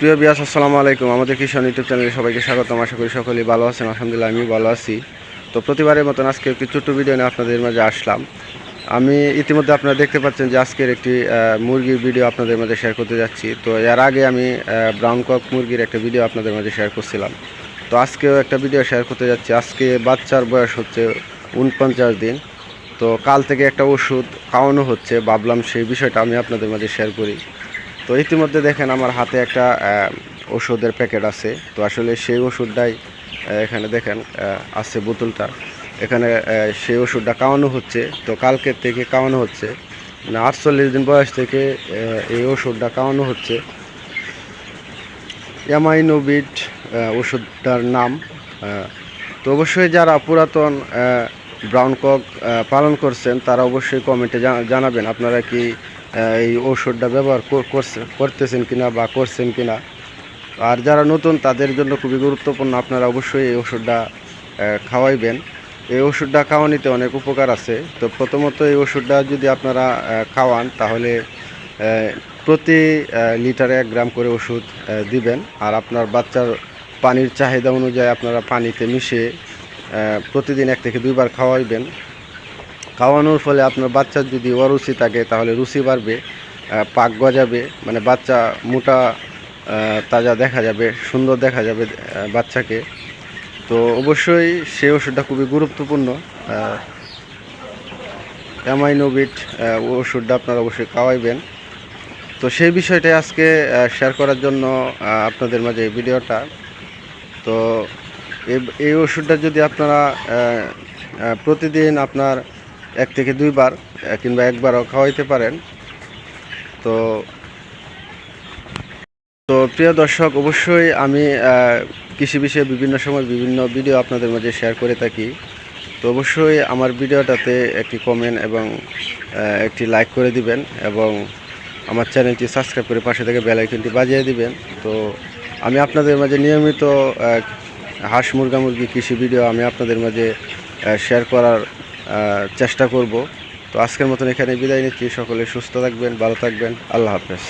প্রিয় বিয়াস আসসালামু আলাইকুম। আমাদের কিষান ইউটিউব চ্যানেলে সবাইকে স্বাগতম আশা করি সকলেই ভালো আছেন। আলহামদুলিল্লাহ আমি ভালো আছি। তো প্রতিবারের মতন আজকে একটি ছোট্ট ভিডিও নিয়ে আপনাদের মাঝে আসলাম। আমি ইতিমধ্যে আপনারা দেখতে পাচ্ছেন যে আজকের একটি মুরগির ভিডিও আপনাদের মাঝে শেয়ার করতে যাচ্ছি। তো এর আগে আমি ব্রাউন কক মুরগির একটা ভিডিও আপনাদের মাঝে শেয়ার করছিলাম। তো আজকেও একটা ভিডিও শেয়ার করতে যাচ্ছি। আজকে বাচ্চার বয়স হচ্ছে উনপঞ্চাশ দিন। তো কাল থেকে একটা ওষুধ খাওয়ানো হচ্ছে। ভাবলাম সেই বিষয়টা আমি আপনাদের মাঝে শেয়ার করি। তো ইতিমধ্যে দেখেন আমার হাতে একটা ওষুধের প্যাকেট আছে। তো আসলে সেই ওষুধটাই এখানে দেখেন আছে বোতলটা। এখানে সেই ওষুধটা খাওয়ানো হচ্ছে। তো কালকের থেকে খাওয়ানো হচ্ছে। মানে আটচল্লিশ দিন বয়স থেকে এই ওষুধটা খাওয়ানো হচ্ছে। অ্যামাইনোবিট ওষুধটার নাম তো অবশ্যই যারা পুরাতন ব্রাউন কক পালন করছেন, তারা অবশ্যই কমেন্টে জানাবেন। আপনারা কি এই ওষুধটা ব্যবহার করতেছেন কিনা বা করছেন কিনা। আর যারা নতুন, তাদের জন্য খুবই গুরুত্বপূর্ণ আপনারা অবশ্যই এই ওষুধটা খাওয়াইবেন। এই ওষুধটা খাওয়ানিতে অনেক উপকার আছে। তো প্রথমত এই ওষুধটা যদি আপনারা খাওয়ান, তাহলে প্রতি লিটারে এক গ্রাম করে ওষুধ দিবেন। আর আপনার বাচ্চার পানির চাহিদা অনুযায়ী আপনারা পানিতে মিশিয়ে প্রতিদিন এক থেকে দুইবার খাওয়াইবেন। খাওয়ানোর ফলে আপনার বাচ্চার যদি অরুচি থাকে, তাহলে রুচি বাড়বে পাক গজাবে মানে বাচ্চা মোটা তাজা দেখা যাবে, সুন্দর দেখা যাবে বাচ্চাকে। তো অবশ্যই সেই ওষুধটা খুবই গুরুত্বপূর্ণ অ্যামাইনোবিট ওষুধটা আপনারা অবশ্যই খাওয়াইবেন। তো সেই বিষয়টাই আজকে শেয়ার করার জন্য আপনাদের মাঝে এই ভিডিওটা। তো এই- ওষুধটা যদি আপনারা প্রতিদিন আপনার এক থেকে দুইবার, কিংবা একবারও খাওয়াইতে পারেন। তো তো প্রিয় দর্শক, অবশ্যই আমি কৃষি বিষয়ে বিভিন্ন সময় বিভিন্ন ভিডিও আপনাদের মাঝে শেয়ার করে থাকি। তো অবশ্যই আমার ভিডিওটাতে একটি কমেন্ট এবং একটি লাইক করে দিবেন এবং আমার চ্যানেলটি সাবস্ক্রাইব করে পাশে থেকে বেল আইকনটি বাজিয়ে দিবেন। তো আমি আপনাদের মাঝে নিয়মিত হাঁস মুরগা মুরগি কৃষি ভিডিও আমি আপনাদের মাঝে শেয়ার করার চেষ্টা করব। তো আজকের মতন এখানে বিদায় নিচ্ছি। সকলে সুস্থ থাকবেন, ভালো থাকবেন। আল্লাহ হাফেজ।